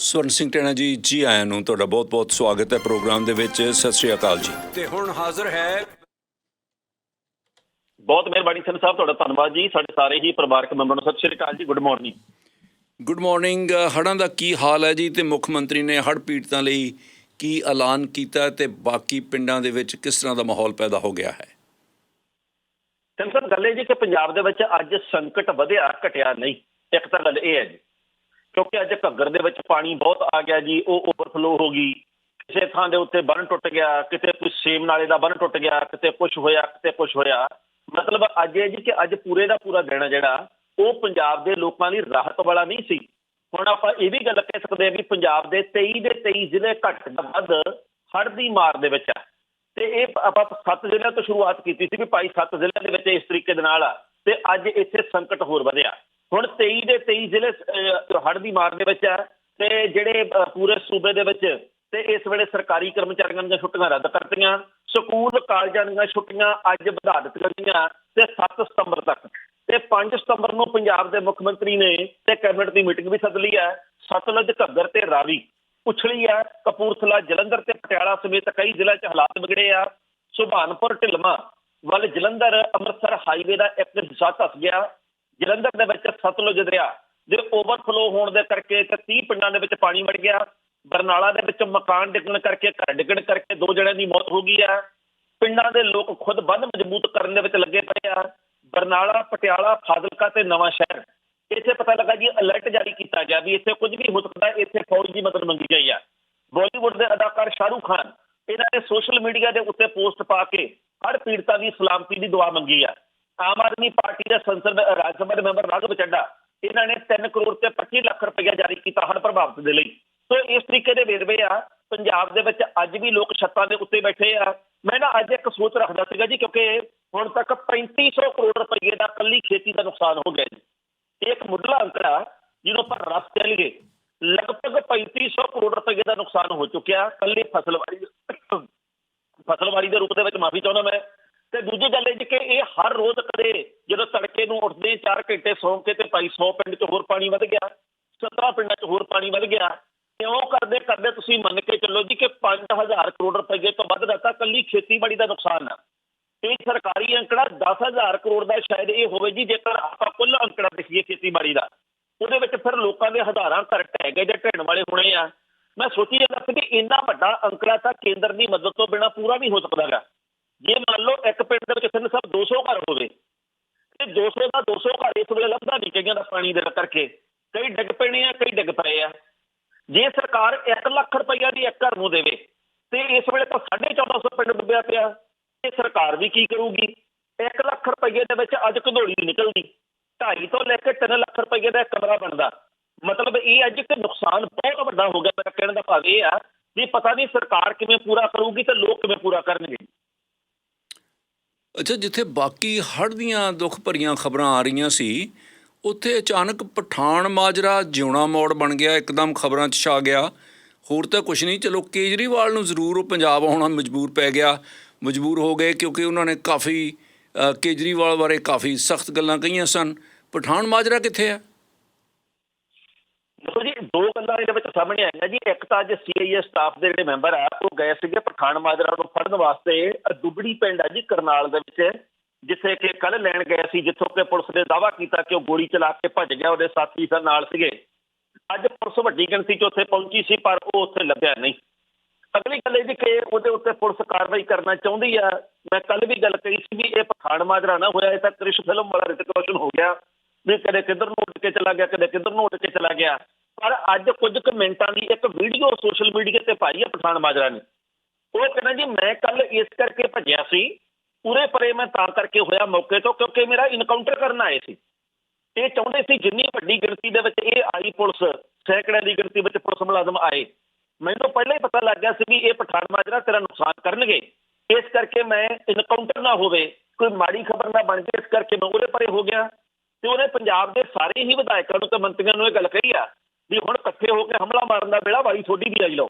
ਸਵਰਨ ਸਿੰਘ ਟੈਣਾ ਜੀ ਜੀ ਆਇਆਂ ਨੂੰ ਤੁਹਾਡਾ ਬਹੁਤ-ਬਹੁਤ ਸਵਾਗਤ ਹੈ ਪ੍ਰੋਗਰਾਮ ਦੇ ਵਿੱਚ। ਸਤਿ ਸ਼੍ਰੀ ਅਕਾਲ ਜੀ। ਤੇ ਹੁਣ ਹਾਜ਼ਰ ਹੈ ਬਹੁਤ ਮਿਹਰਬਾਨੀ ਸਿੰਘ ਸਾਹਿਬ ਤੁਹਾਡਾ ਧੰਨਵਾਦ ਜੀ। ਸਾਡੇ ਸਾਰੇ ਹੀ ਪਰਿਵਾਰਕ ਮੈਂਬਰਾਂ ਨੂੰ ਸਤਿ ਸ਼੍ਰੀ ਅਕਾਲ ਜੀ। ਗੁੱਡ ਮਾਰਨਿੰਗ ਗੁੱਡ ਮਾਰਨਿੰਗ ਹੜ੍ਹਾਂ ਦਾ ਕੀ ਹਾਲ ਹੈ ਜੀ? ਤੇ ਮੁੱਖ ਮੰਤਰੀ ਨੇ ਹੜ੍ਹ ਪੀੜਤਾਂ ਲਈ ਕੀ ਐਲਾਨ ਕੀਤਾ ਤੇ ਬਾਕੀ ਪਿੰਡਾਂ ਦੇ ਵਿੱਚ ਕਿਸ ਤਰ੍ਹਾਂ ਦਾ ਮਾਹੌਲ ਪੈਦਾ ਹੋ ਗਿਆ ਹੈ? ਸਿੰਘ ਸਾਹਿਬ ਗੱਲ ਇਹ ਜੀ ਕਿ ਪੰਜਾਬ ਦੇ ਵਿੱਚ ਅੱਜ ਸੰਕਟ ਵਧਿਆ ਘਟਿਆ ਨਹੀਂ। ਇੱਕ ਤਾਂ ਗੱਲ ਇਹ ਹੈ ਜੀ ਕਿਉਂਕਿ ਅੱਜ ਘੱਗਰ ਦੇ ਵਿੱਚ ਪਾਣੀ ਬਹੁਤ ਆ ਗਿਆ ਜੀ, ਉਹ ਓਵਰਫਲੋ ਹੋ ਗਈ। ਕਿਸੇ ਥਾਂ ਦੇ ਉੱਤੇ ਬੰਨ ਟੁੱਟ ਗਿਆ, ਕਿਤੇ ਕੁਝ ਸੇਮ ਨਾਲੇ ਦਾ ਬੰਨ ਟੁੱਟ ਗਿਆ, ਕਿਤੇ ਕੁਝ ਹੋਇਆ, ਕਿਤੇ ਕੁਝ ਹੋਇਆ। ਮਤਲਬ ਅੱਜ ਇਹ ਜੀ ਕਿ ਅੱਜ ਪੂਰੇ ਦਾ ਪੂਰਾ ਦਿਨ ਜਿਹੜਾ, ਉਹ ਪੰਜਾਬ ਦੇ ਲੋਕਾਂ ਲਈ ਰਾਹਤ ਵਾਲਾ ਨਹੀਂ ਸੀ। ਹੁਣ ਆਪਾਂ ਇਹ ਵੀ ਗੱਲ ਕਹਿ ਸਕਦੇ ਹਾਂ ਵੀ ਪੰਜਾਬ ਦੇ 23 ਦੇ 23 ਜ਼ਿਲ੍ਹੇ ਘੱਟ ਦਾ ਵੱਧ ਹੜ੍ਹ ਦੀ ਮਾਰ ਦੇ ਵਿੱਚ ਆ। ਤੇ ਇਹ ਆਪਾਂ ਸੱਤ ਜ਼ਿਲ੍ਹਿਆਂ ਤੋਂ ਸ਼ੁਰੂਆਤ ਕੀਤੀ ਸੀ ਵੀ ਭਾਈ ਸੱਤ ਜ਼ਿਲ੍ਹਿਆਂ ਦੇ ਵਿੱਚ ਇਸ ਤਰੀਕੇ ਦੇ ਨਾਲ ਆ। ਤੇ ਅੱਜ ਇੱਥੇ ਸੰਕਟ ਹੋਰ ਵਧਿਆ। ਹੁਣ 23 ਦੇ 23 ਜ਼ਿਲ੍ਹੇ ਹੜ੍ਹ ਦੀ ਮਾਰ ਦੇ ਵਿੱਚ ਆ, ਤੇ ਜਿਹੜੇ ਪੂਰੇ ਸੂਬੇ ਦੇ ਵਿੱਚ, ਤੇ ਇਸ ਵੇਲੇ ਸਰਕਾਰੀ ਕਰਮਚਾਰੀਆਂ ਦੀਆਂ ਛੁੱਟੀਆਂ ਰੱਦ ਕਰਤੀਆਂ, ਸਕੂਲ, ਕਾਲਜਾਂ ਦੀਆਂ ਛੁੱਟੀਆਂ ਅੱਜ ਵਧਾ ਦਿੱਤੀਆਂ ਗਈਆਂ, ਤੇ 7 ਸਤੰਬਰ ਤੱਕ। ਤੇ 5 ਸਤੰਬਰ ਨੂੰ ਪੰਜਾਬ ਦੇ ਮੁੱਖ ਮੰਤਰੀ ਨੇ ਤੇ ਕੈਬਨਿਟ ਦੀ ਮੀਟਿੰਗ ਵੀ ਸੱਦ ਲਈ ਹੈ, ਸਤਲੁਜ ਘੱਗਰ ਤੇ ਰਾਵੀ। ਉਛਲੀ ਹੈ, ਕਪੂਰਥਲਾ, ਜਲੰਧਰ ਤੇ ਪਟਿਆਲਾ ਸਮੇਤ ਕਈ ਜ਼ਿਲ੍ਹਿਆਂ 'ਚ ਹਾਲਾਤ ਵਿਗੜੇ ਆ। ਸੁਭਾਨਪੁਰ ਢਿਲਮਾ ਵੱਲ ਜਲੰਧਰ, ਅੰਮ੍ਰਿਤਸਰ ਹਾਈਵੇ ਦਾ ਇੱਕ ਹਿੱਸਾ ਧੱਸ ਗਿਆ। ਜਲੰਧਰ ਦੇ ਵਿੱਚ ਸਤਲੁਜ ਦਰਿਆ ਦੇ ਓਵਰਫਲੋ ਹੋਣ ਦੇ ਕਰਕੇ ਤੇ 30 ਪਿੰਡਾਂ ਦੇ ਵਿੱਚ ਪਾਣੀ ਵੜ ਗਿਆ, ਬਰਨਾਲਾ ਦੇ ਵਿੱਚ ਮਕਾਨ ਡਿੱਗਣ ਕਰਕੇ, ਘਰ ਡਿੱਗਣ ਕਰਕੇ ਦੋ ਜਣਿਆਂ ਦੀ ਮੌਤ ਹੋ ਗਈ ਆ। ਪਿੰਡਾਂ ਦੇ ਲੋਕ ਖੁਦ ਬੰਦ ਮਜ਼ਬੂਤ ਕਰਨ ਦੇ ਵਿੱਚ ਲੱਗੇ ਪਏ ਆ। ਬਰਨਾਲਾ, ਪਟਿਆਲਾ, ਫਾਜ਼ਿਲਕਾ ਤੇ ਨਵਾਂ ਸ਼ਹਿਰ। ਇੱਥੇ ਪਤਾ ਲੱਗਾ ਜੀ ਅਲਰਟ ਜਾਰੀ ਕੀਤਾ ਗਿਆ ਵੀ ਇੱਥੇ ਕੁਝ ਵੀ ਹੋ ਸਕਦਾ ਇੱਥੇ ਫੌਜ ਦੀ ਮਦਦ ਮੰਗੀ ਗਈ ਆ। ਬਾਲੀਵੁੱਡ ਦੇ ਅਦਾਕਾਰ ਸ਼ਾਹਰੂਖ ਖਾਨ ਇਹਨਾਂ ਨੇ ਸੋਸ਼ਲ ਮੀਡੀਆ ਦੇ ਉੱਤੇ ਪੋਸਟ ਪਾ ਕੇ ਹਰ ਪੀੜਤਾ ਦੀ ਸਲਾਮਤੀ ਦੀ ਦੁਆ ਮੰਗੀ ਆ। ਆਮ ਆਦਮੀ ਪਾਰਟੀ ਦਾ ਸੰਸਦ ਰਾਜ ਸਭਾ ਦੇ ਮੈਂਬਰ ਰਾਘਵ ਚੱਡਾ ਇਹਨਾਂ ਨੇ 3 ਕਰੋੜ ਤੇ 25 ਲੱਖ ਰੁਪਏ ਜਾਰੀ ਕੀਤਾ ਹਰ ਪ੍ਰਭਾਵਿਤ ਦੇ ਲਈ। ਸੋ ਇਸ ਤਰੀਕੇ ਦੇ ਵੇਰਵੇ ਆ, ਪੰਜਾਬ ਦੇ ਵਿੱਚ ਅੱਜ ਵੀ ਲੋਕ ਛੱਤਾਂ ਦੇ ਉੱਤੇ ਬੈਠੇ ਆ। ਮੈਂ ਨਾ ਅੱਜ ਇੱਕ ਸੋਚ ਰੱਖਦਾ ਸੀਗਾ ਜੀ, ਕਿਉਂਕਿ ਹੁਣ ਤੱਕ 3500 ਕਰੋੜ ਰੁਪਏ ਦਾ ਕੱਲੀ ਖੇਤੀ ਦਾ ਨੁਕਸਾਨ ਹੋ ਗਿਆ ਜੀ। ਇਹ ਇੱਕ ਮੁੱਢਲਾ ਅੰਕੜਾ ਜਿਹਨੂੰ ਆਪਾਂ ਰਸ ਕਹਿ ਲਈਏ। ਲਗਭਗ 3500 ਕਰੋੜ ਰੁਪਏ ਦਾ ਨੁਕਸਾਨ ਹੋ ਚੁੱਕਿਆ, ਕੱਲੀ ਫਸਲਵਾੜੀ ਫਸਲਵਾੜੀ ਦੇ ਰੂਪ ਦੇ ਵਿੱਚ ਮਾਫੀ ਚਾਹੁੰਦਾ ਮੈਂ। ਤੇ ਦੂਜੀ ਗੱਲ ਇਹ ਜੀ ਕਿ ਇਹ ਹਰ ਰੋਜ਼ ਕਦੇ ਜਦੋਂ ਤੜਕੇ ਨੂੰ ਉੱਠਦੇ 4 ਘੰਟੇ ਸੌਂ ਕੇ ਤੇ ਭਾਈ 100 ਪਿੰਡ 'ਚ ਹੋਰ ਪਾਣੀ ਵੱਧ ਗਿਆ 17 ਪਿੰਡਾਂ 'ਚ ਹੋਰ ਪਾਣੀ ਵੱਧ ਗਿਆ ਇਉਂ ਕਰਦੇ ਕਰਦੇ ਤੁਸੀਂ ਮੰਨ ਕੇ ਚੱਲੋ ਜੀ ਕਿ 5000 ਕਰੋੜ ਰੁਪਏ ਤੋਂ ਵੱਧ ਦਾ ਤਾਂ ਕੱਲੀ ਖੇਤੀਬਾੜੀ ਦਾ ਨੁਕਸਾਨ ਆ। ਇਹ ਸਰਕਾਰੀ ਅੰਕੜਾ 10000 ਕਰੋੜ ਦਾ ਸ਼ਾਇਦ ਇਹ ਹੋਵੇ ਜੀ, ਜੇਕਰ ਆਪਾਂ ਕੁੱਲ ਅੰਕੜਾ ਦੇਖੀਏ ਖੇਤੀਬਾੜੀ ਦਾ, ਉਹਦੇ ਵਿੱਚ ਫਿਰ ਲੋਕਾਂ ਦੇ ਹਜ਼ਾਰਾਂ ਘਰ ਢਹਿ ਗਏ ਜਾਂ ਢਹਿਣ ਵਾਲੇ ਹੋਣੇ ਆ। ਮੈਂ ਸੋਚੀ ਜਾਂਦਾ ਸੀ ਵੀ ਇੰਨਾ ਵੱਡਾ ਅੰਕੜਾ ਤਾਂ ਕੇਂਦਰ ਦੀ ਮਦਦ ਤੋਂ ਬਿਨਾ ਪੂਰਾ ਨਹੀਂ ਹੋ ਸਕਦਾਗਾ ਜੇ ਮੰਨ ਲਓ ਇੱਕ ਪਿੰਡ ਦੇ ਵਿੱਚ ਸਿਰ ਸਭ 200 ਘਰ ਹੋਵੇ, ਤੇ 200 ਦਾ 200 ਘਰ ਇਸ ਵੇਲੇ ਲੱਭਦਾ ਨਹੀਂ ਕਈਆਂ ਦਾ ਪਾਣੀ ਦੇ ਕਰਕੇ। ਕਈ ਡਿੱਗ ਪੈਣੇ ਆ, ਕਈ ਡਿੱਗ ਪਏ ਆ। ਜੇ ਸਰਕਾਰ 1 ਲੱਖ ਰੁਪਈਆ ਦੀ ਇੱਕ ਘਰ ਨੂੰ ਦੇਵੇ, ਤੇ ਇਸ ਵੇਲੇ ਤਾਂ 1450 ਪਿੰਡ ਡੁੱਬਿਆ ਪਿਆ। ਤੇ ਸਰਕਾਰ ਵੀ ਕੀ ਕਰੂਗੀ? 1 ਲੱਖ ਰੁਪਈਏ ਦੇ ਵਿੱਚ ਅੱਜ ਘਡੋਲੀ ਨਿਕਲਦੀ। 2.5 ਤੋਂ ਲੈ ਕੇ 3 ਲੱਖ ਰੁਪਈਏ ਦਾ ਇੱਕ ਕਮਰਾ ਬਣਦਾ। ਮਤਲਬ ਇਹ ਅੱਜ ਕਿ ਨੁਕਸਾਨ ਬਹੁਤ ਵੱਡਾ ਹੋ ਗਿਆ, ਮੇਰਾ ਕਹਿਣ ਦਾ ਭਾਵ ਇਹ ਆ ਵੀ ਪਤਾ ਨਹੀਂ ਸਰਕਾਰ ਕਿਵੇਂ ਪੂਰਾ ਕਰੂਗੀ ਤੇ ਲੋਕ ਕਿਵੇਂ ਪੂਰਾ ਕਰਨਗੇ। ਅੱਛਾ, ਜਿੱਥੇ ਬਾਕੀ ਹੜ੍ਹ ਦੀਆਂ ਦੁੱਖ ਭਰੀਆਂ ਖਬਰਾਂ ਆ ਰਹੀਆਂ ਸੀ, ਉੱਥੇ ਅਚਾਨਕ ਪਠਾਨ ਮਾਜਰਾ ਜਿਉਣਾ ਮੋੜ ਬਣ ਗਿਆ, ਇੱਕਦਮ ਖਬਰਾਂ 'ਚ ਛਾ ਗਿਆ। ਹੋਰ ਤਾਂ ਕੁਝ ਨਹੀਂ, ਚਲੋ ਕੇਜਰੀਵਾਲ ਨੂੰ ਜ਼ਰੂਰ ਉਹ ਪੰਜਾਬ ਆਉਣਾ ਮਜਬੂਰ ਪੈ ਗਿਆ। ਮਜਬੂਰ ਹੋ ਗਏ ਕਿਉਂਕਿ ਉਹਨਾਂ ਨੇ ਕਾਫੀ ਕੇਜਰੀਵਾਲ ਬਾਰੇ ਕਾਫੀ ਸਖਤ ਗੱਲਾਂ ਕਹੀਆਂ ਸਨ। ਪਠਾਨ ਮਾਜਰਾ ਕਿੱਥੇ ਹੈ ਦੋ ਗੱਲਾਂ ਇਹਦੇ ਵਿੱਚ ਸਾਹਮਣੇ ਆਈਆਂ ਜੀ। ਇੱਕ ਤਾਂ ਅੱਜ ਸੀਆਈਏ ਸਟਾਫ ਦੇ ਜਿਹੜੇ ਮੈਂਬਰ ਆ, ਉਹ ਗਏ ਸੀਗੇ ਪਠਾਨ ਮਾਜਰਾ ਨੂੰ ਫੜਨ ਵਾਸਤੇ ਦੁਬੜੀ ਪਿੰਡ ਆ ਜੀ, ਕਰਨਾਲ ਦੇ ਵਿੱਚ, ਜਿੱਥੇ ਕਿ ਕੱਲ ਲੈਣ ਗਏ ਸੀ, ਜਿੱਥੋਂ ਕਿ ਪੁਲਿਸ ਨੇ ਦਾਅਵਾ ਕੀਤਾ ਕਿ ਉਹ ਗੋਲੀ ਚਲਾ ਕੇ ਭੱਜ ਗਿਆ, ਉਹਦੇ ਸਾਥੀ ਸਨ ਨਾਲ ਸੀਗੇ। ਅੱਜ ਪੁਲਿਸ ਵੱਡੀ ਗਿਣਤੀ 'ਚ ਉੱਥੇ ਪਹੁੰਚੀ ਸੀ, ਪਰ ਉਹ ਉੱਥੇ ਲੱਭਿਆ ਨਹੀਂ। ਅਗਲੀ ਗੱਲ ਇਹ ਜੀ ਕਿ ਉਹਦੇ ਉੱਤੇ ਪੁਲਿਸ ਕਾਰਵਾਈ ਕਰਨਾ ਚਾਹੁੰਦੀ ਆ। ਮੈਂ ਕੱਲ ਵੀ ਗੱਲ ਕਰੀ ਸੀ ਵੀ ਇਹ ਪਠਾਨ ਮਾਜਰਾ ਨਾ ਹੋਇਆ, ਇਹ ਤਾਂ ਕ੍ਰਿਸ਼ ਫਿਲਮ ਵਾਲਾ ਰਿਤਿਕ ਰੋਸ਼ਨ ਹੋ ਗਿਆ। ਵੀ ਕਦੇ ਕਿੱਧਰ ਨੂੰ ਉੱਡ ਕੇ ਚਲਾ ਗਿਆ, ਕਦੇ ਕਿੱਧਰ ਨੂੰ ਉੱਡ ਕੇ ਚਲਾ ਗਿਆ। ਪਰ ਅੱਜ ਕੁਝ ਕੁ ਮਿੰਟਾਂ ਦੀ ਇੱਕ ਵੀਡੀਓ ਸੋਸ਼ਲ ਮੀਡੀਆ ਤੇ ਪਾਈ ਹੈ ਪਠਾਨ ਮਾਜਰਾ ਨੇ। ਉਹ ਕਹਿੰਦਾ ਜੀ, ਮੈਂ ਕੱਲ ਇਸ ਕਰਕੇ ਭੱਜਿਆ ਸੀ, ਪੂਰੇ ਪਰੇ ਮੈਂ ਤਾਂ ਕਰਕੇ ਹੋਇਆ ਮੌਕੇ ਤੋਂ, ਕਿਉਂਕਿ ਮੇਰਾ ਇਨਕਾਊਂਟਰ ਕਰਨ ਆਏ ਸੀ। ਇਹ ਚਾਹੁੰਦੇ ਸੀ ਜਿੰਨੀ ਵੱਡੀ ਗਿਣਤੀ ਦੇ ਵਿੱਚ ਇਹ ਆਈ ਪੁਲਿਸ, ਸੈਂਕੜਿਆਂ ਦੀ ਗਿਣਤੀ ਵਿੱਚ ਪੁਲਿਸ ਮੁਲਾਜ਼ਮ ਆਏ। ਮੈਨੂੰ ਪਹਿਲਾਂ ਹੀ ਪਤਾ ਲੱਗ ਗਿਆ ਸੀ ਵੀ ਇਹ ਪਠਾਨ ਮਾਜਰਾ ਤੇਰਾ ਨੁਕਸਾਨ ਕਰਨਗੇ। ਇਸ ਕਰਕੇ ਮੈਂ ਇਨਕਾਊਂਟਰ ਨਾ ਹੋਵੇ, ਕੋਈ ਮਾੜੀ ਖਬਰ ਨਾ ਬਣ ਜੇ, ਇਸ ਕਰਕੇ ਮੈਂ ਉਹਦੇ ਪਰੇ ਹੋ ਗਿਆ। ਤੇ ਉਹਨੇ ਪੰਜਾਬ ਦੇ ਸਾਰੇ ਹੀ ਵਿਧਾਇਕਾਂ ਨੂੰ ਤੇ ਮੰਤਰੀਆਂ ਨੂੰ ਇਹ ਗੱਲ ਕਹੀ ਆ ਵੀ ਹੁਣ ਇਕੱਠੇ ਹੋ ਕੇ ਹਮਲਾ ਮਾਰਨ ਦਾ ਵੇਲਾ ਵਾਰੀ ਤੁਹਾਡੀ ਵੀ ਆਈ ਲਓ।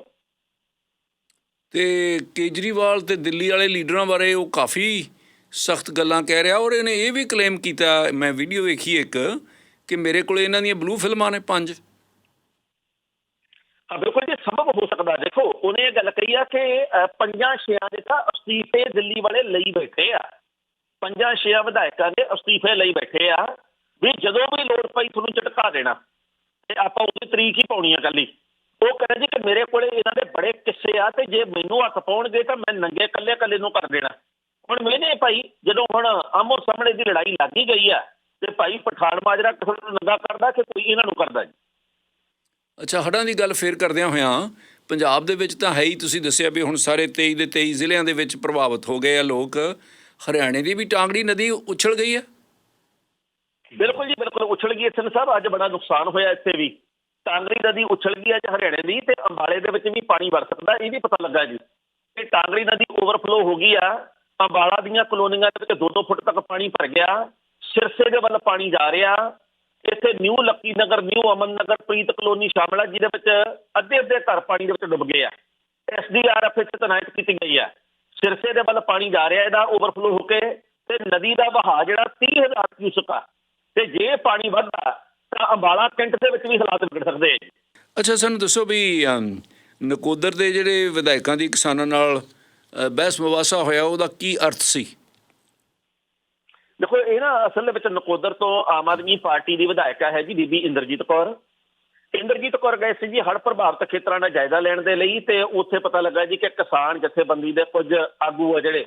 ਤੇ ਕੇਜਰੀਵਾਲ ਤੇ ਦਿੱਲੀ ਵਾਲੇ ਲੀਡਰਾਂ ਬਾਰੇ ਉਹ ਕਾਫੀ ਸਖਤ ਗੱਲਾਂ ਕਹਿ ਰਿਹਾ ਔਰ ਇਹਨੇ ਇਹ ਵੀ ਕਲੇਮ ਕੀਤਾ ਮੈਂ ਵੀਡੀਓ ਵੇਖੀ ਇੱਕ ਕਿ ਮੇਰੇ ਕੋਲ ਇਹਨਾਂ ਦੀਆਂ ਬਲੂ ਫਿਲਮਾਂ ਨੇ ਪੰਜ। ਹਾਂ ਬਿਲਕੁਲ ਜੀ ਸੰਭਵ ਹੋ ਸਕਦਾ। ਦੇਖੋ ਉਹਨੇ ਇਹ ਗੱਲ ਕਹੀ ਆ ਕਿ ਪੰਜਾਂ ਛੇਆਂ ਦੇ ਤਾਂ ਅਸਤੀਫੇ ਦਿੱਲੀ ਵਾਲੇ ਲਈ ਬੈਠੇ ਆ। ਪੰਜਾਂ ਛੇਆਂ ਵਿਧਾਇਕਾਂ ਦੇ ਅਸਤੀਫੇ ਲਈ ਬੈਠੇ ਆ ਵੀ ਜਦੋਂ ਵੀ ਲੋੜ ਪਈ ਤੁਹਾਨੂੰ ਝਟਕਾ ਦੇਣਾ। ਤੇ ਆਪਾਂ ਉਹਦੀ ਤਰੀਕ ਹੀ ਪਾਉਣੀ ਆ ਕੱਲੀ। ਉਹ ਕਹਿੰਦੇ ਜੀ ਕਿ ਮੇਰੇ ਕੋਲੇ ਇਹਨਾਂ ਦੇ ਬੜੇ ਕਿੱਸੇ ਆ ਤੇ ਜੇ ਮੈਨੂੰ ਹੱਥ ਪਾਉਣਗੇ ਤਾਂ ਮੈਂ ਨੰਗੇ ਕੱਲੇ ਕੱਲੇ ਨੂੰ ਕਰ ਦੇਣਾ। ਹੁਣ ਮੈਨੇ ਭਾਈ, ਜਦੋਂ ਹੁਣ ਆਮੋ ਸਾਹਮਣੇ ਦੀ ਲੜਾਈ ਲੱਗੀ ਗਈ ਆ, ਤੇ ਭਾਈ ਪਠਾਨ ਮਾਜਰਾ ਕਿਸੇ ਨੂੰ ਨੰਗਾ ਕਰਦਾ ਕਿ ਕੋਈ ਇਹਨਾਂ ਨੂੰ ਕਰਦਾ ਜੀ? ਅੱਛਾ ਹੜ੍ਹਾਂ ਦੀ ਗੱਲ ਫੇਰ ਕਰਦਿਆਂ ਹੋਇਆਂ, ਪੰਜਾਬ ਦੇ ਵਿੱਚ ਤਾਂ ਹੈ ਹੀ, ਤੁਸੀਂ ਦੱਸਿਆ ਵੀ ਹੁਣ ਸਾਰੇ 23 ਦੇ 23 ਜ਼ਿਲ੍ਹਿਆਂ ਦੇ ਵਿੱਚ ਪ੍ਰਭਾਵਿਤ ਹੋ ਗਏ ਆ ਲੋਕ। ਹਰਿਆਣੇ ਦੀ ਵੀ ਟਾਂਗੜੀ ਨਦੀ ਉਛਲ ਗਈ ਹੈ ਬਿਲਕੁਲ ਜੀ, ਬਿਲਕੁਲ ਉਛਲ ਗਈ ਇੱਥੇ ਸਾਹਿਬ ਅੱਜ ਬੜਾ ਨੁਕਸਾਨ ਹੋਇਆ ਇੱਥੇ ਵੀ। ਟਾਂਗਰੀ ਨਦੀ ਉਛਲ ਗਈ ਅੱਜ ਹਰਿਆਣੇ ਦੀ ਤੇ ਅੰਬਾਲੇ ਦੇ ਵਿੱਚ ਵੀ ਪਾਣੀ ਵਰ ਸਕਦਾ, ਇਹ ਵੀ ਪਤਾ ਲੱਗਾ ਜੀ। ਕਿ ਟਾਂਗਰੀ ਨਦੀ ਓਵਰਫਲੋ ਹੋ ਗਈ ਆ, ਅੰਬਾਲਾ ਦੀਆਂ ਕਲੋਨੀਆਂ ਦੇ ਵਿੱਚ 2-2 ਫੁੱਟ ਤੱਕ ਪਾਣੀ ਭਰ ਗਿਆ। ਸਿਰਸੇ ਦੇ ਵੱਲ ਪਾਣੀ ਜਾ ਰਿਹਾ। ਇੱਥੇ new lucky Nagar, new Aman Nagar, Preet colony ਸ਼ਾਮਲਾ, ਜਿਹਦੇ ਵਿੱਚ ਅੱਧੇ ਅੱਧੇ ਘਰ ਪਾਣੀ ਦੇ ਵਿੱਚ ਡੁੱਬ ਗਏ ਆ। ਐਸਡੀਆਰਐਫ ਇੱਥੇ ਤਨਾਇਤ ਕੀਤੀ ਗਈ ਆ। ਸਿਰਸੇ ਦੇ ਵੱਲ ਪਾਣੀ ਜਾ ਰਿਹਾ, ਇਹਦਾ ਓਵਰਫਲੋ ਹੋ ਕੇ ਤੇ ਨਦੀ ਦਾ ਵਹਾਅ ਜਿਹੜਾ 30000 ਕਿਊਸਕ ਆ। ਤੇ ਜੇ ਪਾਣੀ ਵੱਧਦਾ ਤਾਂ ਅੰਬਾਲਾ ਕੈਂਟ ਦੇ ਵਿੱਚ ਵੀ ਹਾਲਾਤ ਵਿਗੜ ਸਕਦੇ ਆ ਅੱਛਾ ਸਾਨੂੰ ਦੱਸੋ ਵੀ ਨਕੋਦਰ ਦੇ ਜਿਹੜੇ ਵਿਧਾਇਕਾਂ ਦੀ ਕਿਸਾਨਾਂ ਨਾਲ ਬਹਿਸ ਮੁਬਾਸਾ ਹੋਇਆ ਉਹਦਾ ਕੀ ਅਰਥ ਸੀ? ਦੇਖੋ ਇਹ ਨਾ ਅਸਲ ਦੇ ਵਿੱਚ ਨਕੋਦਰ ਤੋਂ ਆਮ ਆਦਮੀ ਪਾਰਟੀ ਦੀ ਵਿਧਾਇਕਾ ਹੈ ਜੀ ਬੀਬੀ ਇੰਦਰਜੀਤ ਕੌਰ। ਇੰਦਰਜੀਤ ਕੌਰ ਗਏ ਸੀ ਜੀ ਹੜ੍ਹ ਪ੍ਰਭਾਵਿਤ ਖੇਤਰਾਂ ਦਾ ਜਾਇਜ਼ਾ ਲੈਣ ਦੇ ਲਈ ਤੇ ਉੱਥੇ ਪਤਾ ਲੱਗਾ ਜੀ ਕਿ ਕਿਸਾਨ ਜਥੇਬੰਦੀ ਦੇ ਕੁਝ ਆਗੂ ਆ ਜਿਹੜੇ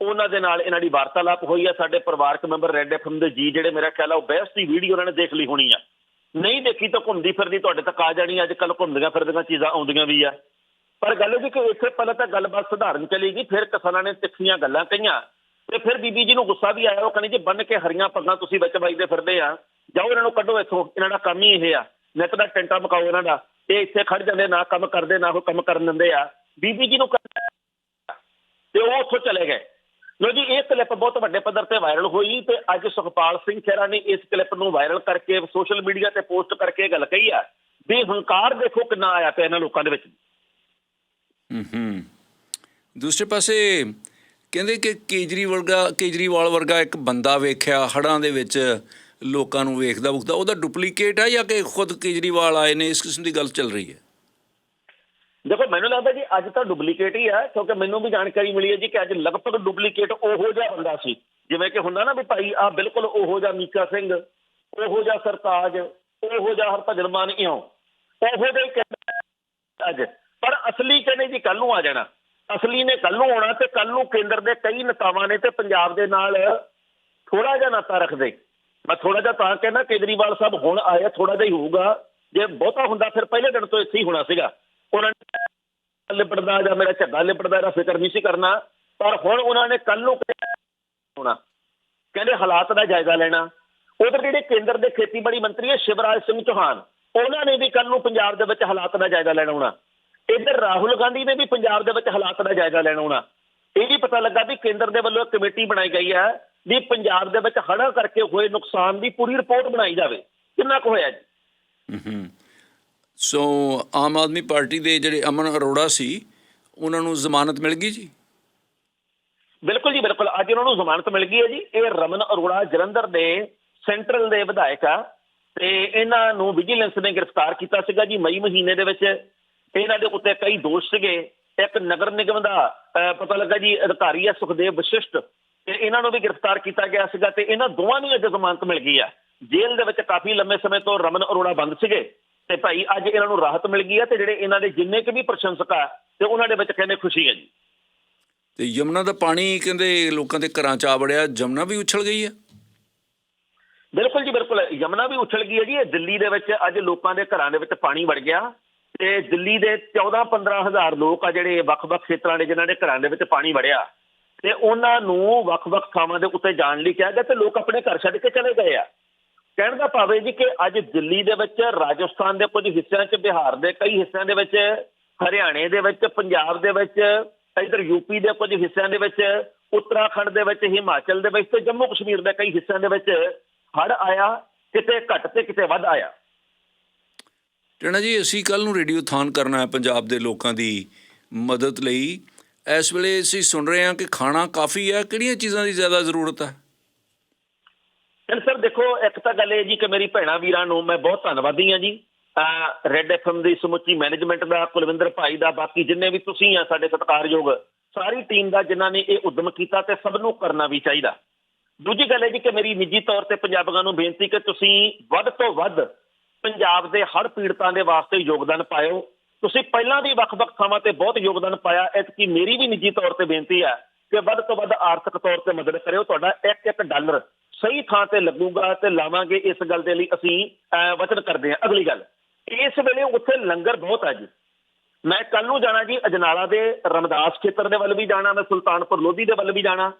ਉਹਨਾਂ ਦੇ ਨਾਲ ਇਹਨਾਂ ਦੀ ਵਾਰਤਾਲਾਪ ਹੋਈ ਆ, ਸਾਡੇ ਪਰਿਵਾਰਕ ਮੈਂਬਰ ਰੈੱਡ ਐਫਐਮ ਦੇ ਜੀ ਜਿਹੜੇ ਮੇਰਾ ਖਿਆਲ ਆ, ਉਹ ਬਹਿਸ ਦੀ ਵੀਡੀਓ ਉਹਨਾਂ ਨੇ ਦੇਖ ਲਈ ਹੋਣੀ ਆ। ਨਹੀਂ ਦੇਖੀ ਤਾਂ ਘੁੰਮਦੀ ਫਿਰਦੀ, ਤੁਹਾਡੇ ਤੱਕ ਆ ਜਾਣੀ ਅੱਜ ਕੱਲ ਘੁੰਮਦੀਆਂ ਫਿਰਦੀਆਂ ਚੀਜ਼ਾਂ ਆਉਂਦੀਆਂ ਵੀ ਆ। ਪਰ ਗੱਲ ਇਹ ਜੀ ਕਿ ਇੱਥੇ ਪਹਿਲਾਂ ਤਾਂ ਗੱਲਬਾਤ ਸਧਾਰਨ ਚਲੀ ਗਈ, ਫਿਰ ਕਿਸਾਨਾਂ ਨੇ ਤਿੱਖੀਆਂ ਗੱਲਾਂ ਕਹੀਆਂ। ਤੇ ਫਿਰ ਬੀਬੀ ਜੀ ਨੂੰ ਗੁੱਸਾ ਵੀ ਆਇਆ, ਉਹ ਕਹਿੰਦੀ ਜੀ ਬੰਨ ਕੇ ਹਰੀਆਂ ਪੱਗਾਂ ਤੁਸੀਂ ਵਿੱਚ ਵੱਜਦੇ ਫਿਰਦੇ ਆ, ਜਾਓ ਇਹਨਾਂ ਨੂੰ ਕੱਢੋ ਇੱਥੋਂ, ਇਹਨਾਂ ਦਾ ਕੰਮ ਹੀ ਇਹ ਆ। ਨਿੱਤ ਦਾ ਟੈਂਟਾ ਮਕਾਓ ਇਹਨਾਂ ਦਾ, ਇਹ ਇੱਥੇ ਖੜ ਜਾਂਦੇ, ਨਾ ਕੰਮ ਕਰਦੇ, ਨਾ ਉਹ ਕੰਮ ਕਰਨ ਦਿੰਦੇ ਆ। ਬੀਬੀ ਜੀ ਨੂੰ ਤੇ ਉਹ ਉੱਥੋਂ ਚਲੇ ਗਏ। ਲੋ ਜੀ ਇਹ ਕਲਿੱਪ ਬਹੁਤ ਵੱਡੇ ਪੱਧਰ ਤੇ ਵਾਇਰਲ ਹੋਈ ਤੇ ਅੱਜ ਸੁਖਪਾਲ ਸਿੰਘ ਖਹਿਰਾ ਨੇ ਇਸ ਕਲਿੱਪ ਨੂੰ ਵਾਇਰਲ ਕਰਕੇ ਸੋਸ਼ਲ ਮੀਡੀਆ ਤੇ ਪੋਸਟ ਕਰਕੇ ਗੱਲ ਕਹੀ ਆ ਵੀ ਹੰਕਾਰ ਦੇਖੋ ਕਿੰਨਾ ਆਇਆ ਪਿਆ ਇਹਨਾਂ ਲੋਕਾਂ ਦੇ ਵਿੱਚ। ਹੂੰ ਦੂਸਰੇ ਪਾਸੇ ਕਹਿੰਦੇ ਕਿ ਕੇਜਰੀਵਾਲ ਵਰਗਾ ਕੇਜਰੀਵਾਲ ਵਰਗਾ ਇੱਕ ਬੰਦਾ ਵੇਖਿਆ ਹੜਾਂ ਦੇ ਵਿੱਚ ਲੋਕਾਂ ਨੂੰ ਵੇਖਦਾ ਵੁਖਦਾ ਉਹਦਾ ਡੁਪਲੀਕੇਟ ਹੈ ਜਾਂ ਕਿ ਖੁਦ ਕੇਜਰੀਵਾਲ ਆਏ ਨੇ, ਇਸ ਕਿਸਮ ਦੀ ਗੱਲ ਚੱਲ ਰਹੀ ਹੈ? ਦੇਖੋ, ਮੈਨੂੰ ਲੱਗਦਾ ਜੀ ਅੱਜ ਤਾਂ ਡੁਪਲੀਕੇਟ ਹੀ ਆ, ਕਿਉਂਕਿ ਮੈਨੂੰ ਵੀ ਜਾਣਕਾਰੀ ਮਿਲੀ ਹੈ ਜੀ ਕਿ ਅੱਜ ਲਗਭਗ ਡੁਪਲੀਕੇਟ ਉਹੋ ਜਿਹਾ ਬੰਦਾ ਸੀ। ਜਿਵੇਂ ਕਿ ਹੁੰਦਾ ਨਾ ਵੀ ਭਾਈ ਆ ਬਿਲਕੁਲ ਉਹੋ ਜਿਹਾ ਮੀਕਾ ਸਿੰਘ, ਉਹੋ ਜਿਹਾ ਸਰਤਾਜ, ਉਹੋ ਜਿਹਾ ਹਰਭਜਨ ਮਾਨ ਇਉਂ। ਉਹੋ ਜਿਹਾ ਕਹਿੰਦਾ ਅੱਜ। ਪਰ ਅਸਲੀ ਕਹਿੰਦੇ ਜੀ ਕੱਲ ਨੂੰ ਆ ਜਾਣਾ। ਅਸਲੀ ਨੇ ਕੱਲ ਨੂੰ ਆਉਣਾ ਤੇ ਕੱਲ ਨੂੰ ਕੇਂਦਰ ਦੇ ਕਈ ਨੇਤਾਵਾਂ ਨੇ ਤੇ ਪੰਜਾਬ ਦੇ ਨਾਲ ਥੋੜਾ ਜਿਹਾ ਨਾਤਾ ਰੱਖਦੇ। ਮੈਂ ਥੋੜਾ ਜਿਹਾ ਤਾਂ ਕਹਿੰਦਾ ਕੇਜਰੀਵਾਲ ਸਾਹਿਬ ਹੁਣ ਆਇਆ ਥੋੜਾ ਜਿਹਾ ਹੀ ਹੋਊਗਾ। ਜੇ ਬਹੁਤਾ ਹੁੰਦਾ, ਫਿਰ ਪਹਿਲੇ ਦਿਨ ਤੋਂ ਇੱਥੇ ਹੀ ਹੋਣਾ ਸੀਗਾ। ਉਹਨਾਂ ਨੇ ਲਿਪੜਦਾ ਜਾਂ ਮੇਰਾ ਝੱਗਾ ਲਿਪੜਦਾ ਇਹਦਾ ਫਿਕਰ ਨਹੀਂ ਸੀ ਕਰਨਾ, ਪਰ ਹੁਣ ਉਹਨਾਂ ਨੇ ਕੱਲ ਨੂੰ ਹੋਣਾ। ਕਹਿੰਦੇ ਹਾਲਾਤ ਦਾ ਜਾਇਜ਼ਾ ਲੈਣਾ। ਉਧਰ ਜਿਹੜੇ ਕੇਂਦਰ ਦੇ ਖੇਤੀਬਾੜੀ ਮੰਤਰੀ ਹੈ ਸ਼ਿਵਰਾਜ ਸਿੰਘ ਚੌਹਾਨ, ਉਹਨਾਂ ਨੇ ਵੀ ਕੱਲ ਨੂੰ ਪੰਜਾਬ ਦੇ ਵਿੱਚ ਹਾਲਾਤ ਦਾ ਜਾਇਜ਼ਾ ਲੈਣਾ ਹੋਣਾ। ਇੱਧਰ ਰਾਹੁਲ ਗਾਂਧੀ ਨੇ ਵੀ ਪੰਜਾਬ ਦੇ ਵਿੱਚ ਹਾਲਾਤ ਦਾ ਜਾਇਜ਼ਾ ਲੈਣਾ ਹੋਣਾ। ਇਹ ਵੀ ਪਤਾ ਲੱਗਾ ਵੀ ਕੇਂਦਰ ਦੇ ਵੱਲੋਂ ਇੱਕ ਕਮੇਟੀ ਬਣਾਈ ਗਈ ਹੈ ਵੀ ਪੰਜਾਬ ਦੇ ਵਿੱਚ ਹੜ੍ਹਾਂ ਕਰਕੇ ਹੋਏ ਨੁਕਸਾਨ ਦੀ ਪੂਰੀ ਰਿਪੋਰਟ ਬਣਾਈ ਜਾਵੇ। ਕਿੰਨਾ ਕੁ ਹੋਇਆ ਜੀ? ਹੂੰ। ਸੋ ਆਮ ਆਦਮੀ ਪਾਰਟੀ ਦੇ ਜਿਹੜੇ ਅਮਨ ਅਰੋੜਾ ਸੀ, ਉਹਨਾਂ ਨੂੰ ਜ਼ਮਾਨਤ ਮਿਲ ਗਈ ਜੀ? ਬਿਲਕੁਲ ਜੀ, ਬਿਲਕੁਲ। ਅੱਜ ਉਹਨਾਂ ਨੂੰ ਜ਼ਮਾਨਤ ਮਿਲ ਗਈ ਹੈ ਜੀ। ਇਹ ਰਮਨ ਅਰੋੜਾ ਜਲੰਧਰ ਦੇ ਸੈਂਟਰਲ ਦੇ ਵਿਧਾਇਕ ਆ ਤੇ ਇਹਨਾਂ ਨੂੰ ਵਿਜੀਲੈਂਸ ਨੇ ਗ੍ਰਿਫਤਾਰ ਕੀਤਾ ਸੀਗਾ ਜੀ ਮਈ ਮਹੀਨੇ ਦੇ ਵਿੱਚ। ਇਹਨਾਂ ਦੇ ਉੱਤੇ ਕਈ ਦੋਸ਼ ਸੀਗੇ। ਇੱਕ ਨਗਰ ਨਿਗਮ ਦਾ ਪਤਾ ਲੱਗਾ ਜੀ, ਅਧਿਕਾਰੀ ਹੈ ਸੁਖਦੇਵ ਵਸ਼ਿਸ਼ਟ। ਤੇ ਇਹਨਾਂ ਨੂੰ ਵੀ ਗ੍ਰਿਫਤਾਰ ਕੀਤਾ ਗਿਆ ਸੀਗਾ ਤੇ ਇਹਨਾਂ ਦੋਵਾਂ ਨੂੰ ਅੱਜ ਜ਼ਮਾਨਤ ਮਿਲ ਗਈ ਆ। ਜੇਲ੍ਹ ਦੇ ਵਿੱਚ ਕਾਫੀ ਲੰਮੇ ਸਮੇਂ ਤੋਂ ਰਮਨ ਅਰੋੜਾ ਬੰਦ ਸੀਗੇ। ਤੇ ਭਾਈ ਅੱਜ ਇਹਨਾਂ ਨੂੰ ਰਾਹਤ ਮਿਲ ਗਈ ਆ ਤੇ ਜਿਹੜੇ ਇਹਨਾਂ ਦੇ ਜਿੰਨੇ ਕੁ ਵੀ ਪ੍ਰਸ਼ੰਸਕ ਆ ਤੇ ਉਹਨਾਂ ਦੇ ਵਿੱਚ ਕਹਿੰਦੇ ਖੁਸ਼ੀ ਹੈ ਜੀ। ਤੇ ਯਮੁਨਾ ਦਾ ਪਾਣੀ ਕਹਿੰਦੇ ਲੋਕਾਂ ਦੇ ਘਰਾਂ ਚ ਆ ਵੜਿਆ ਯਮੁਨਾ ਵੀ ਉਛਲ ਗਈ ਹੈ ਬਿਲਕੁਲ ਜੀ ਬਿਲਕੁਲ। ਯਮਨਾ ਵੀ ਉਛਲ ਗਈ ਹੈ ਜੀ। ਇਹ ਦਿੱਲੀ ਦੇ ਵਿੱਚ ਅੱਜ ਲੋਕਾਂ ਦੇ ਘਰਾਂ ਦੇ ਵਿੱਚ ਪਾਣੀ ਵੜ ਗਿਆ ਤੇ ਦਿੱਲੀ ਦੇ 14-15 ਹਜ਼ਾਰ ਲੋਕ ਆ ਜਿਹੜੇ ਵੱਖ-ਵੱਖ ਖੇਤਰਾਂ ਦੇ ਜਿਨ੍ਹਾਂ ਦੇ ਘਰਾਂ ਦੇ ਵਿੱਚ ਪਾਣੀ ਵੜਿਆ ਤੇ ਉਹਨਾਂ ਨੂੰ ਵੱਖ-ਵੱਖ ਥਾਵਾਂ ਦੇ ਉੱਤੇ ਜਾਣ ਲਈ ਕਿਹਾ ਗਿਆ ਤੇ ਲੋਕ ਆਪਣੇ ਘਰ ਛੱਡ ਕੇ ਚਲੇ ਗਏ ਆ। ਕਹਿਣ ਦਾ ਭਾਵ ਹੈ ਜੀ ਕਿ ਅੱਜ ਦਿੱਲੀ ਦੇ ਵਿੱਚ, ਰਾਜਸਥਾਨ ਦੇ ਕੁਝ ਹਿੱਸਿਆਂ 'ਚ, ਬਿਹਾਰ ਦੇ ਕਈ ਹਿੱਸਿਆਂ ਦੇ ਵਿੱਚ, ਹਰਿਆਣੇ ਦੇ ਵਿੱਚ, ਪੰਜਾਬ ਦੇ ਵਿੱਚ, ਇਧਰ ਯੂਪੀ ਦੇ ਕੁਝ ਹਿੱਸਿਆਂ ਦੇ ਵਿੱਚ, ਉੱਤਰਾਖੰਡ ਦੇ ਵਿੱਚ, ਹਿਮਾਚਲ ਦੇ ਵਿੱਚ ਤੇ ਜੰਮੂ ਕਸ਼ਮੀਰ ਦੇ ਕਈ ਹਿੱਸਿਆਂ ਦੇ ਵਿੱਚ ਹੜ੍ਹ ਆਇਆ, ਕਿਤੇ ਘੱਟ ਤੇ ਕਿਤੇ ਵੱਧ ਆਇਆ। ਟਣਾ ਜੀ, ਅਸੀਂ ਕੱਲ ਨੂੰ ਰੇਡੀਓ ਥਾਨ ਕਰਨਾ ਹੈ ਪੰਜਾਬ ਦੇ ਲੋਕਾਂ ਦੀ ਮਦਦ ਲਈ। ਇਸ ਵੇਲੇ ਅਸੀਂ ਸੁਣ ਰਹੇ ਹਾਂ ਕਿ ਖਾਣਾ ਕਾਫੀ ਹੈ, ਕਿਹੜੀਆਂ ਚੀਜ਼ਾਂ ਦੀ ਜ਼ਿਆਦਾ ਜ਼ਰੂਰਤ ਹੈ? ਚਲ ਸਰ ਦੇਖੋ, ਇੱਕ ਤਾਂ ਗੱਲ ਇਹ ਜੀ ਕਿ ਮੇਰੀ ਭੈਣਾਂ ਵੀਰਾਂ ਨੂੰ ਮੈਂ ਬਹੁਤ ਧੰਨਵਾਦੀ ਹਾਂ ਜੀ। ਰੈੱਡ ਐਫਐਮ ਦੀ ਸਮੁੱਚੀ ਮੈਨੇਜਮੈਂਟ ਦਾ, ਕੁਲਵਿੰਦਰ ਭਾਈ ਦਾ, ਬਾਕੀ ਜਿੰਨੇ ਵੀ ਤੁਸੀਂ ਆ ਸਾਡੇ ਸਤਿਕਾਰਯੋਗ, ਸਾਰੀ ਟੀਮ ਦਾ ਜਿਨ੍ਹਾਂ ਨੇ ਇਹ ਉਦਮ ਕੀਤਾ ਤੇ ਸਭ ਨੂੰ ਕਰਨਾ ਵੀ ਚਾਹੀਦਾ। ਦੂਜੀ ਗੱਲ ਹੈ ਜੀ ਕਿ ਮੇਰੀ ਨਿੱਜੀ ਤੌਰ ਤੇ ਪੰਜਾਬੀਆਂ ਨੂੰ ਬੇਨਤੀ ਕਿ ਤੁਸੀਂ ਵੱਧ ਤੋਂ ਵੱਧ ਪੰਜਾਬ ਦੇ ਹੜ੍ਹ ਪੀੜਤਾਂ ਦੇ ਵਾਸਤੇ ਯੋਗਦਾਨ ਪਾਇਓ। ਤੁਸੀਂ ਪਹਿਲਾਂ ਵੀ ਵੱਖ-ਵੱਖ ਥਾਵਾਂ ਤੇ ਬਹੁਤ ਯੋਗਦਾਨ ਪਾਇਆ ਐਤਕੀ ਮੇਰੀ ਵੀ ਨਿੱਜੀ ਤੌਰ ਤੇ ਬੇਨਤੀ ਹੈ ਕਿ ਵੱਧ ਤੋਂ ਵੱਧ ਆਰਥਿਕ ਤੌਰ ਤੇ ਮਦਦ ਕਰਿਓ। ਤੁਹਾਡਾ ਇੱਕ ਇੱਕ ਡਾਲਰ ਸਹੀ ਥਾਂ ਤੇ ਲੱਗੂਗਾ ਤੇ ਲਾਵਾਂਗੇ ਇਸ ਗੱਲ ਦੇ ਲਈ ਅਸੀਂ ਵਚਨ ਕਰਦੇ ਹਾਂ। ਅਗਲੀ ਗੱਲ ਇਸ ਵੇਲੇ ਉੱਥੇ ਲੰਗਰ ਬਹੁਤ ਹੈ ਜੀ। ਮੈਂ ਕੱਲ ਨੂੰ ਜਾਣਾ ਜੀ ਅਜਨਾਲਾ ਦੇ ਰਮਦਾਸ ਖੇਤਰ ਦੇ ਵੱਲ ਵੀ ਜਾਣਾ ਮੈਂ ਸੁਲਤਾਨਪੁਰ ਲੋਧੀ ਦੇ ਵੱਲ ਵੀ ਜਾਣਾ।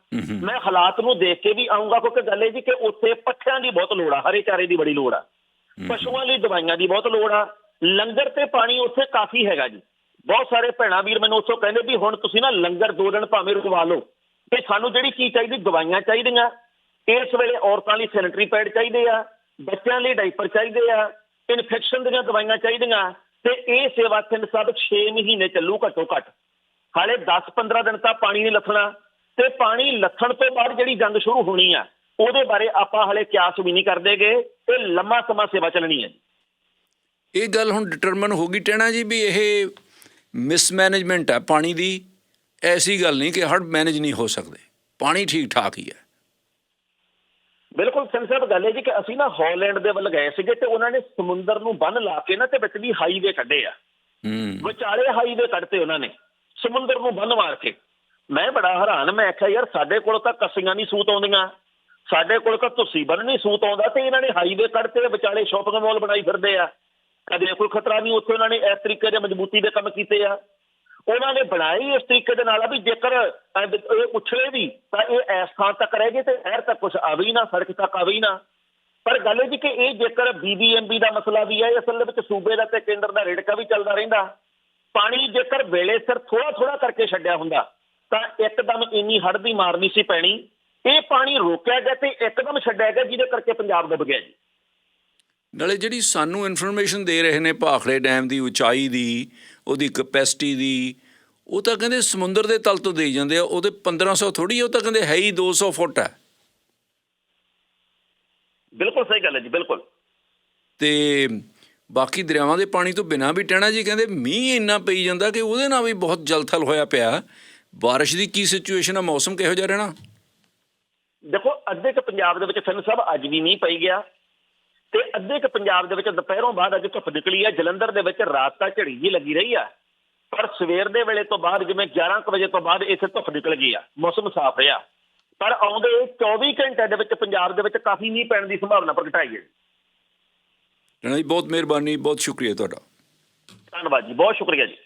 ਮੈਂ ਹਾਲਾਤ ਨੂੰ ਦੇਖ ਕੇ ਵੀ ਆਉਂਗਾ ਕਿਉਂਕਿ ਗੱਲ ਇਹ ਜੀ ਕਿ ਉੱਥੇ ਪੱਠਿਆਂ ਦੀ ਬਹੁਤ ਲੋੜ ਆ ਹਰੇ ਚਾਰੇ ਦੀ ਬੜੀ ਲੋੜ ਆ। ਪਸ਼ੂਆਂ ਲਈ ਦਵਾਈਆਂ ਦੀ ਬਹੁਤ ਲੋੜ ਆ। ਲੰਗਰ ਤੇ ਪਾਣੀ ਉੱਥੇ ਕਾਫੀ ਹੈਗਾ ਜੀ। ਬਹੁਤ ਸਾਰੇ ਭੈਣਾ ਵੀਰ ਮੈਨੂੰ ਉੱਥੋਂ ਕਹਿੰਦੇ ਵੀ ਹੁਣ ਤੁਸੀਂ ਨਾ ਲੰਗਰ ਦੋ ਦਿਨ ਭਾਵੇਂ ਰੁਕਵਾ ਲਓ। ਤੇ ਸਾਨੂੰ ਜਿਹੜੀ ਚੀਜ਼ ਚਾਹੀਦੀ ਦਵਾਈਆਂ ਚਾਹੀਦੀਆਂ। ਇਸ ਵੇਲੇ ਔਰਤਾਂ ਲਈ ਸੈਨੀਟਰੀ ਪੈਡ ਚਾਹੀਦੇ ਆ, ਬੱਚਿਆਂ ਲਈ ਡਾਈਪਰ ਚਾਹੀਦੇ ਆ, ਇਨਫੈਕਸ਼ਨ ਦੀਆਂ ਦਵਾਈਆਂ ਚਾਹੀਦੀਆਂ ਤੇ ਇਹ ਸੇਵਾ ਸਿੰਘ ਸਾਹਿਬ 6 ਮਹੀਨੇ ਚੱਲੂ ਘੱਟੋ ਘੱਟ। ਹਾਲੇ 10-15 ਦਿਨ ਤਾਂ ਪਾਣੀ ਨਹੀਂ ਲੱਥਣਾ ਤੇ ਪਾਣੀ ਲੱਥਣ ਤੋਂ ਬਾਅਦ ਜਿਹੜੀ ਜੰਗ ਸ਼ੁਰੂ ਹੋਣੀ ਆ, ਉਹਦੇ ਬਾਰੇ ਆਪਾਂ ਹਾਲੇ ਕਿਆਸ ਵੀ ਨਹੀਂ ਕਰਦੇਗੇ ਇਹ ਲੰਮਾ ਸਮਾਂ ਸੇਵਾ ਚੱਲਣੀ ਹੈ ਇਹ ਗੱਲ ਹੁਣ ਡਿਟਰਮਨ ਹੋ ਗਈ ਟਹਿਣਾ ਜੀ ਵੀ ਇਹ ਮਿਸਮੈਨੇਜਮੈਂਟ ਹੈ ਪਾਣੀ ਦੀ, ਐਸੀ ਗੱਲ ਨਹੀਂ ਕਿ ਹੜ ਮੈਨੇਜ ਨਹੀਂ ਹੋ ਸਕਦੇ। ਪਾਣੀ ਠੀਕ ਠਾਕ ਹੀ ਹੈ ਬਿਲਕੁਲ ਸਿੰਘ ਸਾਹਿਬ ਗੱਲ ਹੈ ਜੀ ਕਿ ਅਸੀਂ ਨਾ ਹਾਲੈਂਡ ਦੇ ਵੱਲ ਗਏ ਸੀਗੇ ਤੇ ਉਹਨਾਂ ਨੇ ਸਮੁੰਦਰ ਨੂੰ ਬੰਨ ਲਾ ਕੇ ਨਾ ਤੇ ਵਿੱਚ ਵੀ ਹਾਈਵੇ ਕੱਢੇ ਆ। ਹੂੰ। ਵਿਚਾਲੇ ਹਾਈਵੇ ਕੱਢਤੇ ਉਹਨਾਂ ਨੇ ਸਮੁੰਦਰ ਨੂੰ ਬੰਨ ਮਾਰ ਕੇ। ਮੈਂ ਬੜਾ ਹੈਰਾਨ ਮੈਂ ਆਖਿਆ ਯਾਰ ਸਾਡੇ ਕੋਲ ਤਾਂ ਕੱਸੀਆਂ ਨਹੀਂ ਸੂਤ ਆਉਂਦੀਆਂ। ਸਾਡੇ ਕੋਲ ਤਾਂ ਤੁਸੀਂ ਬੰਨ ਨਹੀਂ ਸੂਤ ਆਉਂਦਾ ਤੇ ਇਹਨਾਂ ਨੇ ਹਾਈਵੇ ਕੱਢਤੇ ਵਿਚਾਲੇ ਸ਼ਾਪਿੰਗ ਮਾਲ ਬਣਾਈ ਫਿਰਦੇ ਆ। ਕਦੇ ਕੋਈ ਖਤਰਾ ਨਹੀਂ ਉੱਥੇ ਉਹਨਾਂ ਨੇ ਇਸ ਤਰੀਕੇ ਦੇ ਮਜ਼ਬੂਤੀ ਦੇ ਕੰਮ ਕੀਤੇ ਆ। ਉਹਨਾਂ ਨੇ ਬਣਾਈ ਇਸ ਤਰੀਕੇ ਦੇ ਨਾਲ ਆ ਵੀ ਜੇਕਰ ਇਹ ਉਛਲੇ ਵੀ, ਤਾਂ ਇਹ ਇਸ ਥਾਂ ਤੱਕ ਰਹਿ ਗਏ ਤੇ ਸ਼ਹਿਰ ਤੱਕ ਕੁਝ ਆਵੇ ਨਾ, ਸੜਕ ਤੱਕ ਆਵੇ ਨਾ। ਪਰ ਗੱਲ ਇਹ ਜੀ ਕਿ ਇਹ ਜੇਕਰ ਬੀਬੀਐਮਬੀ ਦਾ ਮਸਲਾ ਵੀ ਹੈ ਅਸਲ ਵਿੱਚ ਸੂਬੇ ਦਾ ਤੇ ਕੇਂਦਰ ਦਾ ਰੇੜਕਾ ਵੀ ਚੱਲਦਾ ਰਹਿੰਦਾ। ਪਾਣੀ ਜੇਕਰ ਵੇਲੇ ਸਿਰ ਥੋੜਾ ਥੋੜਾ ਕਰਕੇ ਛੱਡਿਆ ਹੁੰਦਾ, ਤਾਂ ਇੱਕਦਮ ਇੰਨੀ ਹੜ੍ਹ ਦੀ ਮਾਰ ਨਹੀਂ ਸੀ ਪੈਣੀ। ਇਹ ਪਾਣੀ ਰੋਕਿਆ ਗਿਆ ਤੇ ਇੱਕਦਮ ਛੱਡਿਆ ਗਿਆ, ਜਿਹਦੇ ਕਰਕੇ ਪੰਜਾਬ ਡੁੱਬ ਗਿਆ ਜੀ। ਨਾਲੇ ਜਿਹੜੀ ਸਾਨੂੰ ਇਨਫੋਰਮੇਸ਼ਨ ਦੇ ਰਹੇ ਨੇ ਭਾਖੜੇ ਡੈਮ ਦੀ, ਉਚਾਈ ਦੀ ਉਹਦੀ ਕਪੈਸਿਟੀ ਦੀ ਉਹ ਤਾਂ ਕਹਿੰਦੇ ਸਮੁੰਦਰ ਦੇ ਤਲ ਤੋਂ ਦੇਈ ਜਾਂਦੇ ਆ ਉਹਦੇ 1500 ਥੋੜੀ ਉਹ ਤਾਂ ਕਹਿੰਦੇ ਹੈ ਹੀ 200 ਫੁੱਟ ਹੈ ਬਿਲਕੁਲ ਸਹੀ ਗੱਲ ਹੈ ਜੀ ਬਿਲਕੁਲ। ਤੇ ਬਾਕੀ ਦਰਿਆਵਾਂ ਦੇ ਪਾਣੀ ਤੋਂ ਬਿਨਾਂ ਵੀ ਟਹਿਣਾ ਜੀ ਕਹਿੰਦੇ ਮੀਂਹ ਇੰਨਾ ਪਈ ਜਾਂਦਾ ਕਿ ਉਹਦੇ ਨਾਲ ਵੀ ਬਹੁਤ ਜਲਥਲ ਹੋਇਆ ਪਿਆ। ਬਾਰਿਸ਼ ਦੀ ਕੀ ਸਿਚੁਏਸ਼ਨ ਆ ਮੌਸਮ ਕਿਹੋ ਜਿਹਾ ਰਹਿਣਾ? ਦੇਖੋ ਅੱਧੇ ਕ ਪੰਜਾਬ ਦੇ ਵਿੱਚ ਫਿੰਨ ਸਾਹਿਬ ਅੱਜ ਵੀ ਮੀਂਹ ਪਈ ਗਿਆ। ਤੇ ਅੱਧੇ ਕ ਪੰਜਾਬ ਦੇ ਵਿੱਚ ਦੁਪਹਿਰੋਂ ਬਾਅਦ ਅੱਜ ਧੁੱਪ ਨਿਕਲੀ ਹੈ ਜਲੰਧਰ ਦੇ ਵਿੱਚ ਰਾਤ ਤਾਂ ਝੜੀ ਜੀ ਲੱਗੀ ਰਹੀ ਆ ਪਰ ਸਵੇਰ ਦੇ ਵੇਲੇ ਤੋਂ ਬਾਅਦ ਜਿਵੇਂ 11 ਕੁ ਵਜੇ ਤੋਂ ਬਾਅਦ ਇੱਥੇ ਧੁੱਪ ਨਿਕਲ ਗਈ ਆ ਮੌਸਮ ਸਾਫ਼ ਰਿਹਾ। ਪਰ ਆਉਂਦੇ 24 ਘੰਟਿਆਂ ਦੇ ਵਿੱਚ ਪੰਜਾਬ ਦੇ ਵਿੱਚ ਕਾਫੀ ਮੀਂਹ ਪੈਣ ਦੀ ਸੰਭਾਵਨਾ ਪ੍ਰਗਟਾਈ ਹੈ ਜੀ ਬਹੁਤ ਮਿਹਰਬਾਨੀ ਬਹੁਤ ਸ਼ੁਕਰੀਆ ਤੁਹਾਡਾ। ਧੰਨਵਾਦ ਜੀ ਬਹੁਤ ਸ਼ੁਕਰੀਆ ਜੀ।